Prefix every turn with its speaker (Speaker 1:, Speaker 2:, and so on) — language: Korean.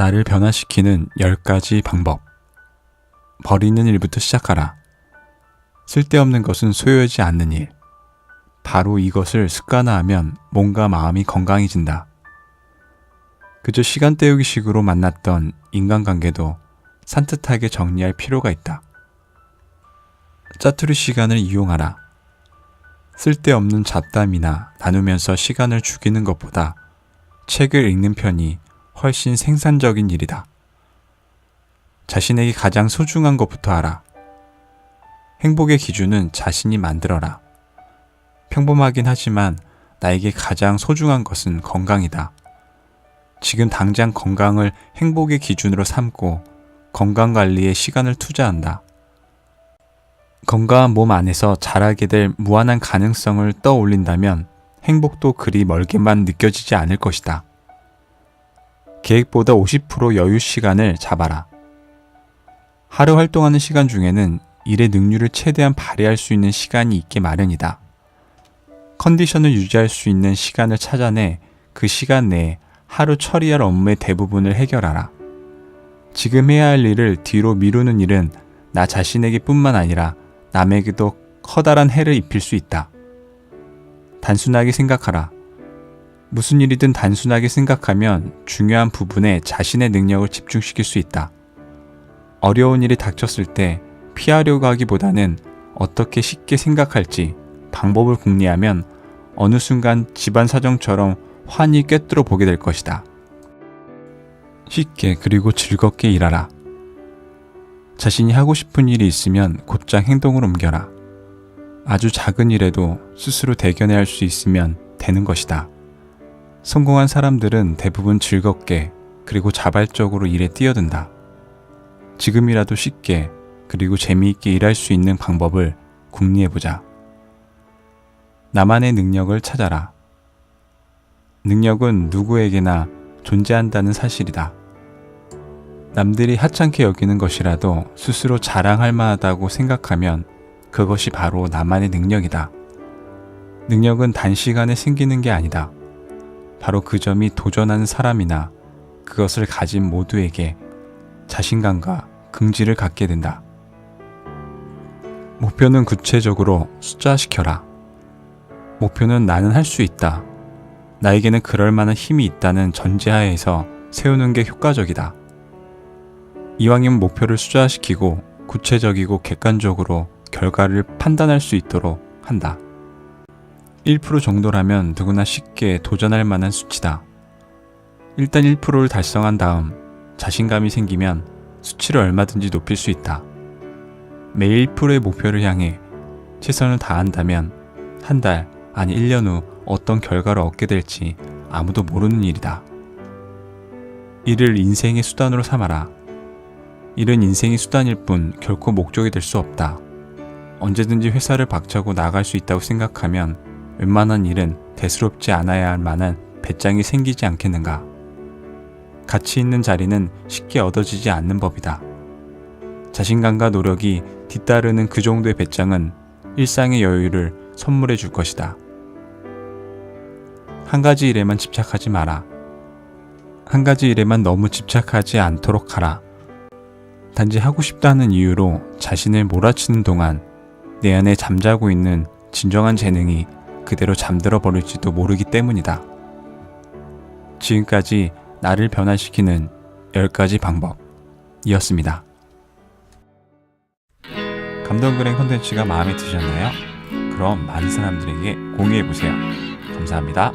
Speaker 1: 나를 변화시키는 10가지 방법. 버리는 일부터 시작하라. 쓸데없는 것은 소요하지 않는 일. 바로 이것을 습관화하면 몸과 마음이 건강해진다. 그저 시간 때우기 식으로 만났던 인간관계도 산뜻하게 정리할 필요가 있다. 짜투리 시간을 이용하라. 쓸데없는 잡담이나 나누면서 시간을 죽이는 것보다 책을 읽는 편이 훨씬 생산적인 일이다. 자신에게 가장 소중한 것부터 알아. 행복의 기준은 자신이 만들어라. 평범하긴 하지만 나에게 가장 소중한 것은 건강이다. 지금 당장 건강을 행복의 기준으로 삼고 건강 관리에 시간을 투자한다. 건강한 몸 안에서 자라게 될 무한한 가능성을 떠올린다면 행복도 그리 멀게만 느껴지지 않을 것이다. 계획보다 50% 여유 시간을 잡아라. 하루 활동하는 시간 중에는 일의 능률을 최대한 발휘할 수 있는 시간이 있게 마련이다. 컨디션을 유지할 수 있는 시간을 찾아내 그 시간 내에 하루 처리할 업무의 대부분을 해결하라. 지금 해야 할 일을 뒤로 미루는 일은 나 자신에게 뿐만 아니라 남에게도 커다란 해를 입힐 수 있다. 단순하게 생각하라. 무슨 일이든 단순하게 생각하면 중요한 부분에 자신의 능력을 집중시킬 수 있다. 어려운 일이 닥쳤을 때 피하려고 하기보다는 어떻게 쉽게 생각할지 방법을 궁리하면 어느 순간 집안 사정처럼 환히 꿰뚫어 보게 될 것이다. 쉽게 그리고 즐겁게 일하라. 자신이 하고 싶은 일이 있으면 곧장 행동을 옮겨라. 아주 작은 일에도 스스로 대견해야 할수 있으면 되는 것이다. 성공한 사람들은 대부분 즐겁게 그리고 자발적으로 일에 뛰어든다. 지금이라도 쉽게 그리고 재미있게 일할 수 있는 방법을 궁리해보자. 나만의 능력을 찾아라. 능력은 누구에게나 존재한다는 사실이다. 남들이 하찮게 여기는 것이라도 스스로 자랑할 만하다고 생각하면 그것이 바로 나만의 능력이다. 능력은 단시간에 생기는 게 아니다. 바로 그 점이 도전하는 사람이나 그것을 가진 모두에게 자신감과 긍지를 갖게 된다. 목표는 구체적으로 숫자시켜라. 목표는 나는 할 수 있다. 나에게는 그럴 만한 힘이 있다는 전제하에서 세우는 게 효과적이다. 이왕이면 목표를 숫자시키고 구체적이고 객관적으로 결과를 판단할 수 있도록 한다. 1% 정도라면 누구나 쉽게 도전할 만한 수치다. 일단 1%를 달성한 다음 자신감이 생기면 수치를 얼마든지 높일 수 있다. 매일 1%의 목표를 향해 최선을 다한다면 한 달, 아니 1년 후 어떤 결과를 얻게 될지 아무도 모르는 일이다. 이를 인생의 수단으로 삼아라. 일은 인생의 수단일 뿐 결코 목적이 될 수 없다. 언제든지 회사를 박차고 나갈 수 있다고 생각하면 웬만한 일은 대수롭지 않아야 할 만한 배짱이 생기지 않겠는가. 가치 있는 자리는 쉽게 얻어지지 않는 법이다. 자신감과 노력이 뒤따르는 그 정도의 배짱은 일상의 여유를 선물해 줄 것이다. 한 가지 일에만 집착하지 마라. 한 가지 일에만 너무 집착하지 않도록 하라. 단지 하고 싶다는 이유로 자신을 몰아치는 동안 내 안에 잠자고 있는 진정한 재능이 그대로 잠들어 버릴지도 모르기 때문이다. 지금까지 나를 변화시키는 10가지 방법이었습니다. 감동그랭 콘텐츠가 마음에 드셨나요? 그럼 많은 사람들에게 공유해보세요. 감사합니다.